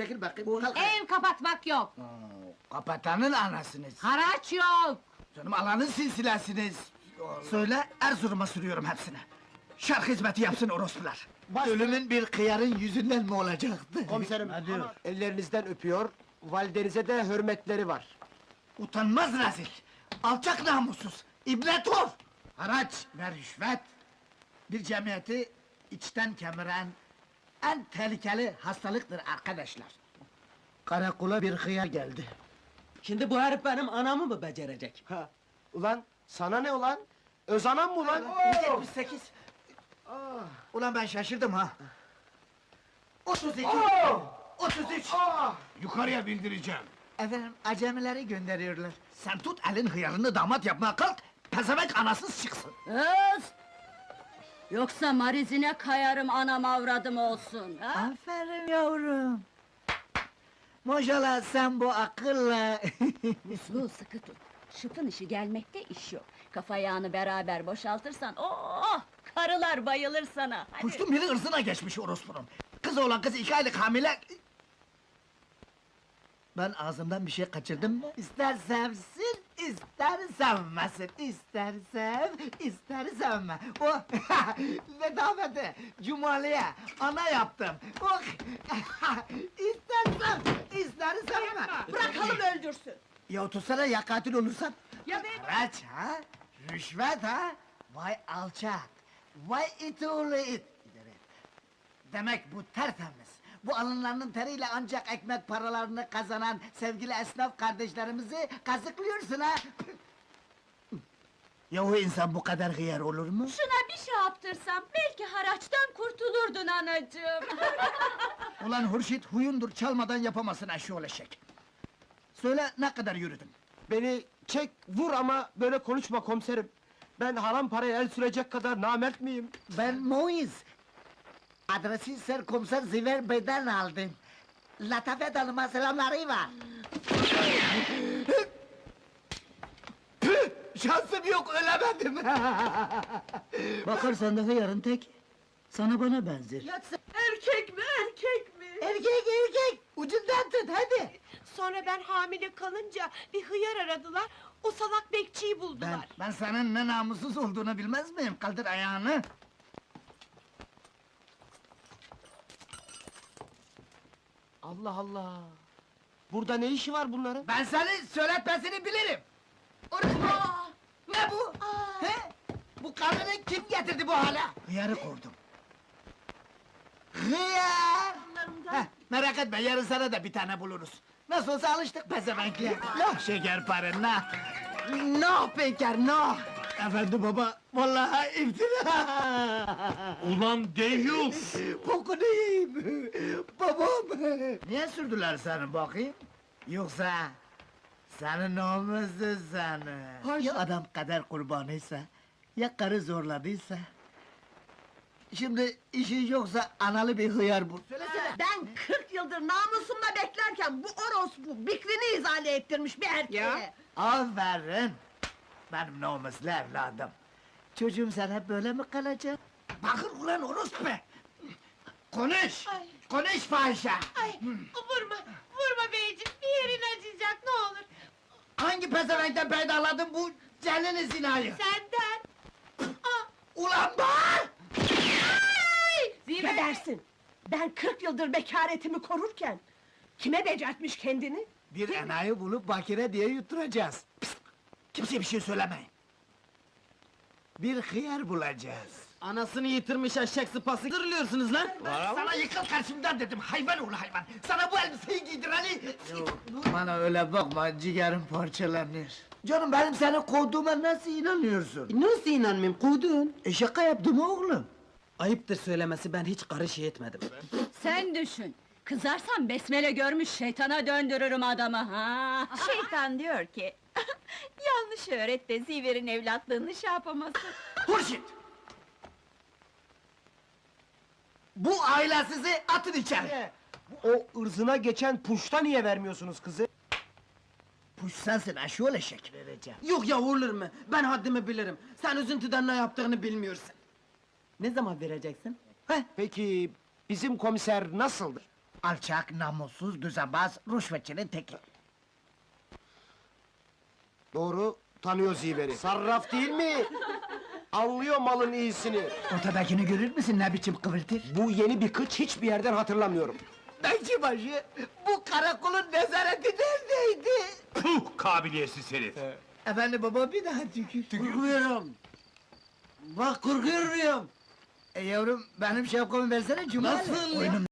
çekil bakayım. Kalk. Ev kapatmak yok. Kapatanın anasınız. Haraç yok. Canım alanın silsilesiniz. Söyle Erzurum'a sürüyorum hepsini. Şark hizmeti yapsın orospular. Ölümün bir kıyarın yüzünden mi olacaktı? Komiserim, Hadi. ellerinizden öpüyor, validenize de hürmetleri var. Utanmaz rezil! Alçak namussuz! İbret ol! Haraç ve rüşvet! Bir cemiyeti içten kemiren en tehlikeli hastalıktır arkadaşlar. Karakola bir hıyar geldi. Şimdi bu herif benim anamı mı becerecek? Ha, ulan sana ne ulan? Öz anam mı ulan? 178! Ulan ben şaşırdım ha! 32! 33! Yukarıya bildireceğim. Efendim acemileri gönderiyorlar. Sen tut elin hıyarını damat yapmaya kalk, pezevenk anasız çıksın. Kız! Yoksa marizine kayarım anam avradım olsun. Ha? Aferin yavrum. Maşallah sen bu akılla... Musluğu sıkı tut. Şıpın işi gelmekte iş yok. Kafa yağını beraber boşaltırsan, oh! Karılar bayılır sana. Hadi. Kuştum biri ırzına geçmiş orospunun. Kız olan kız iki aylık hamile... Ben ağzımdan bir şey kaçırdım mı? İster sevsin, ister sevmesin. İster sev, ister sevme. O vedavete, cumaliye, ana yaptım. Oh! ister sev, ister sevme. Bırakalım öldürsün. Ya otursana ya katil olursan. Ya ben... Haraç ha? Rüşvet ha? Vay alçak! Vay it oğlu it! Demek bu tertemiz. Bu alınlarının teriyle ancak ekmek paralarını kazanan sevgili esnaf kardeşlerimizi kazıklıyorsun ha! Yahu insan bu kadar hıyar olur mu? Şuna bir şey yaptırsam, belki haraçtan kurtulurdun anacığım. Ulan Hurşit huyundur çalmadan yapamasın eşşoğlu eşek. Söyle ne kadar yürüdün? Beni çek, vur ama böyle konuşma komiserim. Ben haram paraya el sürecek kadar namert miyim? Ben Moiz. Adresi Serkomiser Ziver Bey'den aldım. Latafet Hanım'a selamları var. Püh! Şansım yok, ölemedim! Bakarsan da hıyarın tek, sana bana benzer. Erkek mi erkek mi? Erkek erkek, ucundan tut hadi! Sonra ben hamile kalınca bir hıyar aradılar. O salak bekçiyi Ben, buldular. ben senin ne namussuz olduğunu bilmez miyim? Kaldır ayağını! Allah Allah! Burada ne işi var bunların? Ben seni söyletmesini bilirim! Orası Ne bu? He? Bu karını kim getirdi bu hale? Hıyarı kurdum. Hıyar! Heh, merak etme, yarın sana da bir tane buluruz. Nasıl olsa alıştık pezevenkle. Noh şeker parın, nah! Noh peker, noh! Efendi baba, vallahi iftira! Ulan deyyus! Bokunu yiyeyim! Babam! Niye sürdüler seni bakayım? Yoksa... Senin olmazdı seni. Ya adam kader kurbanıysa, ya karı zorladıysa... Şimdi işin yoksa analı bir hıyar bul. Söylesene! Ben 40 yıldır namusumla beklerken bu orospu bikrini izale ettirmiş bir erkeğe. Aferin! Benim namuslu evladım. Çocuğum sen hep böyle mi kalacak? Bakır ulan orospu! Konuş! Ay. Konuş fahişe! Ay vurma, vurma beyciğim bir yerin acıyacak ne olur. Hangi pezevenkten peydaladın bu canını zinayı? Senden. Aa, Ulan bak! Gebersin. Ben 40 yıldır bekaretimi korurken kime becertmiş kendini? Bir enayi bulup bakire diye yutturacağız. Pist! Kimseye bir şey söylemeyin. Bir hıyar bulacağız. Anasını yitirmiş eşek sıpası dırlıyorsunuz lan! Sana yıkıl karşımdan dedim, hayvan oğlu hayvan! Sana bu elbiseyi giydireni... Bana öyle bakma, ciğerim parçalanır. Canım benim seni kovduğuma nasıl inanıyorsun? Nasıl inanmayayım, kovdun? E şaka yaptım oğlum. Ayıptır söylemesi, ben hiç karı şey etmedim. Sen düşün. Kızarsan besmele görmüş şeytana döndürürüm adamı ha. Şeytan diyor ki... Yanlış öğret de Ziver'in evlatlığını şey yapamasın. Hurşit! Bu aile sizi atın içeri! O ırzına geçen puşta niye vermiyorsunuz kızı? Puş sensin, eşyol eşek vereceğim. Yok ya olur mu? Ben haddimi bilirim. Sen üzüntüden ne yaptığını bilmiyorsun. Ne zaman vereceksin? Heh, peki bizim komiser nasıldır? Alçak, namussuz, düzenbaz, rüşvetçinin teki. Doğru, tanıyor Ziver'i. Sarraf değil mi? Anlıyor malın iyisini. Ortadakini görür müsün ne biçim kıvırtır? Bu yeni bir kıç hiçbir yerden hatırlamıyorum. Bekçibaşı, bu karakolun nezareti neredeydi? Puh kabiliyetsiz herif. Efendim baba bir daha tükür. Korkuyorum. Bak korkuyorum. E yavrum benim şapkamı versene Cumali. Nasıl ya? Oyunum